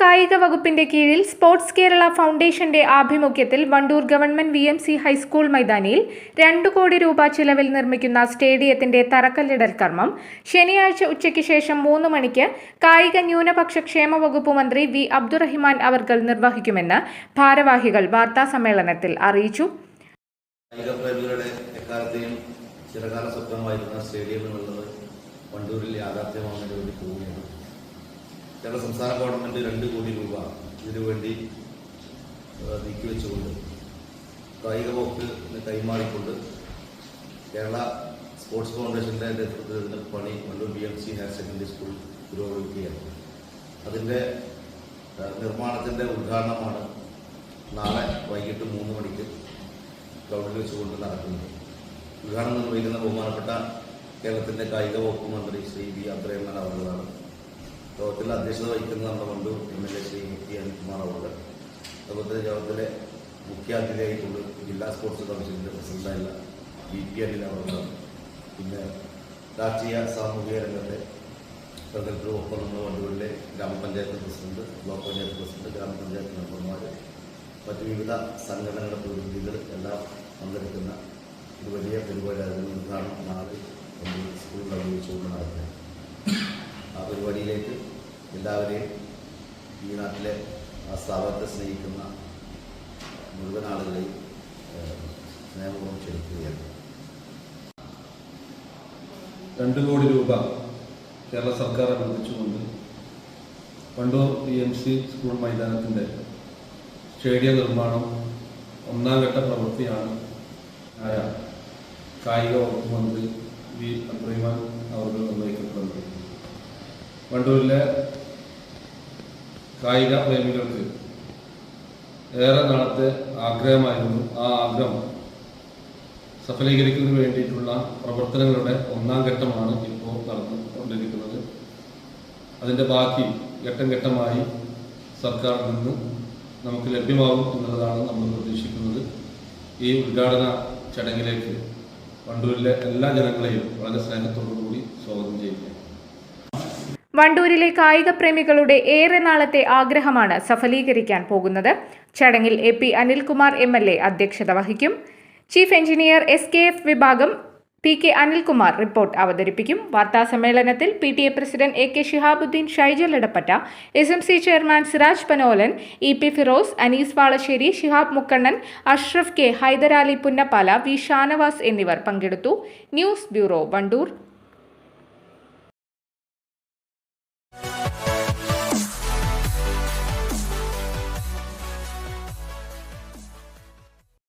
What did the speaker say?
കായിക വകുപ്പിന്റെ കീഴിൽ സ്പോർട്സ് കേരള ഫൗണ്ടേഷന്റെ ആഭിമുഖ്യത്തിൽ Wandoor government V M C high school മൈതാനിയിൽ രണ്ടു കോടി രൂപ ചിലവിൽ നിർമ്മിക്കുന്ന സ്റ്റേഡിയത്തിന്റെ തറക്കല്ലിടൽ കർമ്മം. ശനിയാഴ്ച ഉച്ചയ്ക്ക് ശേഷം മൂന്ന് മണിക്ക് കായിക ന്യൂനപക്ഷ ക്ഷേമ വകുപ്പ് മന്ത്രി വി അബ്ദുറഹിമാൻ അവർകൾ നിർവഹിക്കുമെന്ന് ഭാരവാഹികൾ വാർത്താ സമ്മേളനത്തിൽ അറിയിച്ചു. സ്വപ്നമായിരുന്ന സ്റ്റേഡിയം എന്നുള്ളത് വണ്ടൂരിൽ യാഥാർത്ഥ്യമാകുന്നതിന് ഞങ്ങളുടെ സംസ്ഥാന ഗവൺമെന്റ് രണ്ട് കോടി രൂപ ഇതിനുവേണ്ടി നീക്കിവെച്ചുകൊണ്ട് കായിക വകുപ്പിന് കൈമാറിക്കൊണ്ട് കേരള സ്പോർട്സ് ഫൗണ്ടേഷന്റെ നേതൃത്വത്തിൽ ഇതിന്റെ പണി Valloor B M C higher secondary school പുരോഗമിക്കുകയാണ്. അതിന്റെ നിർമ്മാണത്തിന്റെ ഉദ്ഘാടനമാണ് നാളെ വൈകിട്ട് മൂന്ന് മണിക്ക് ഗ്രൗണ്ടിൽ വെച്ചുകൊണ്ട് നടക്കുന്നത്. ഉദ്ഘാടനം നിർവഹിക്കുന്ന ബഹുമാനപ്പെട്ട കേരളത്തിന്റെ കായിക വകുപ്പ് മന്ത്രി ശ്രീ വി അബ്രഹ്മൻ അവരുടേതാണ്. യോഗത്തിൽ അധ്യക്ഷത വഹിക്കുന്ന നമ്മുടെ ബന്ധു എം എൽ എ ശ്രീ മുക്തി അനിൽകുമാർ അവരുടെ അതുപോലെ യോഗത്തിലെ മുഖ്യാതിഥിയായിട്ടുണ്ട് ജില്ലാ സ്പോർട്സ് കൗൺസിലിന്റെ പ്രസിഡന്റായുള്ള വി പി അനിൽ അവരുടെ പിന്നെ രാഷ്ട്രീയ സാമൂഹിക രംഗത്തെ പ്രഗത്ഭ ഒപ്പം നമ്മുടെ വണ്ടുകളിലെ ഗ്രാമപഞ്ചായത്ത് പ്രസിഡന്റ് ബ്ലോക്ക് പഞ്ചായത്ത് പ്രസിഡന്റ് ഗ്രാമപഞ്ചായത്ത് മെമ്പർമാർ മറ്റ് വിവിധ സംഘടനകളുടെ പ്രതിനിധികൾ എല്ലാം പങ്കെടുക്കുന്ന ഒരു വലിയ പരിപാടി ആയിരുന്നു ഇതാണ് നാളെ സ്കൂളിൽ നിർവഹിച്ചുകൊണ്ട് നടത്തുന്നത് പരിപാടിയിലേക്ക് എല്ലാവരെയും ഈ നാട്ടിലെ ആ സ്ഥാപനത്തെ സ്നേഹിക്കുന്ന മുഴുവൻ ആളുകളെയും സ്നേഹപൂർവം ക്ഷണിക്കുകയാണ്. രണ്ട് കോടി രൂപ കേരള സർക്കാർ അനുവദിച്ചുകൊണ്ട് Wandoor P M C school മൈതാനത്തിന്റെ സ്റ്റേഡിയം നിർമ്മാണം ഒന്നാം ഘട്ട പ്രവൃത്തിയാണ് ആയ കായിക വകുപ്പ് മന്ത്രി വി അബ്രഹിമാൻ അവർ നിർവഹിക്കപ്പെടുന്നത്. വണ്ടൂരിലെ കായിക പ്രേമികൾക്ക് ഏറെ നാളത്തെ ആഗ്രഹമായിരുന്നു ആ ആഗ്രഹം സഫലീകരിക്കുന്നതിന് വേണ്ടിയിട്ടുള്ള പ്രവർത്തനങ്ങളുടെ ഒന്നാം ഘട്ടമാണ് ഇപ്പോൾ നടന്നുകൊണ്ടിരിക്കുന്നത്. അതിന്റെ ബാക്കി ഘട്ടം ഘട്ടമായി സർക്കാരിൽ നിന്ന് നമുക്ക് ലഭ്യമാകും എന്നുള്ളതാണ് നമ്മൾ പ്രതീക്ഷിക്കുന്നത്. ഈ ഉദ്ഘാടന ചടങ്ങിലേക്ക് വണ്ടൂരിലെ എല്ലാ ജനങ്ങളെയും വളരെ സ്നേഹത്തോടു കൂടി സ്വാഗതം ചെയ്യുന്നു വണ്ടൂരിലെ കായിക പ്രേമികളുടെ ഏറെ നാളത്തെ ആഗ്രഹമാണ് സഫലീകരിക്കാൻ പോകുന്നത്. ചടങ്ങിൽ A P Anilkumar M L A അധ്യക്ഷത വഹിക്കും. Chief engineer S K F വിഭാഗം പി കെ അനിൽകുമാർ റിപ്പോർട്ട് അവതരിപ്പിക്കും. വാർത്താസമ്മേളനത്തിൽ P T A president A K Shihabuddin Shaijal Edappatta S M C chairman Siraj Panolan E P Firoz Anees Valasseri Shihab Mukkannan Ashraf K Hydarali Punnappala V Shanavas എന്നിവർ പങ്കെടുത്തു. News bureau Wandoor.